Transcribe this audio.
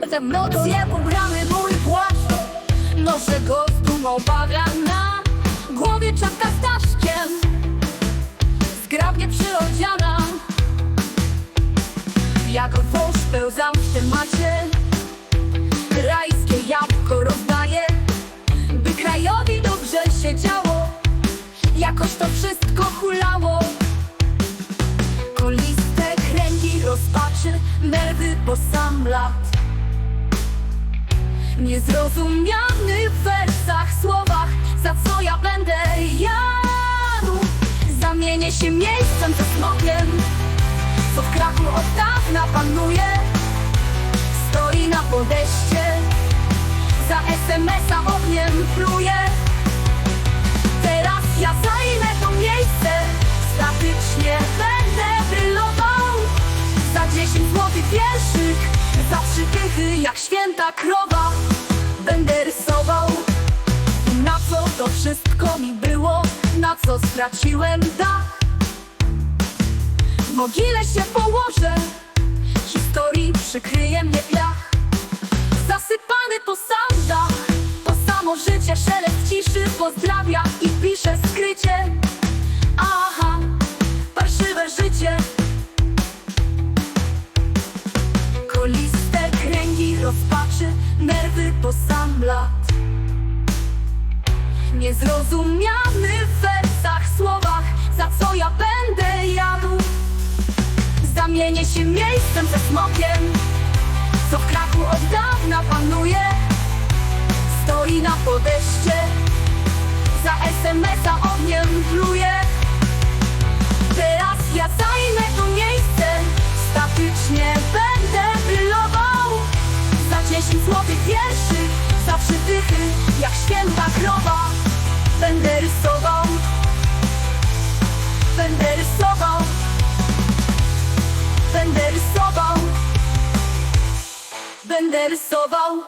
Te emocje ubrany mój płaszcz Noszę go z dumą bagana Głowie czapka z Zgrabnie przyodziana. Jak wąż pełzam w temacie Rajskie jabłko rozdaję By krajowi dobrze się działo. Jakoś to wszystko hulało. Koliste kręgi rozpaczy Nerwy po sam lat Niezrozumiany w wersach, słowach Za co ja będę jadł Zamienię się miejscem ze smokiem Co w kraku od dawna panuje. Stoi na podejście Za SMS-a ogniem pluje. Teraz ja zajmę to miejsce Statycznie będę brylował. Za 10 złotych wierszyk Za trzy dychy jak święta krowa Będę rysował Na co to wszystko mi było? Na co straciłem dach W mogile się położę. Historii przykryje mnie piach. Zasypany po sam To samo życie, szelest ciszy Pozdrawia i pisze skrycie. Aha, rozpaczy Nerwy po sam lat Niezrozumiany w wersach, słowach Za co ja będę jadł. Zamienię się miejscem ze smokiem Co w kraku od dawna panuje. Stoi na podejście Za SMS-a Za 10 złotych wierszy Za trzy dychy jak święta krowa. Będę rysował Będę rysował Będę rysował Będę rysował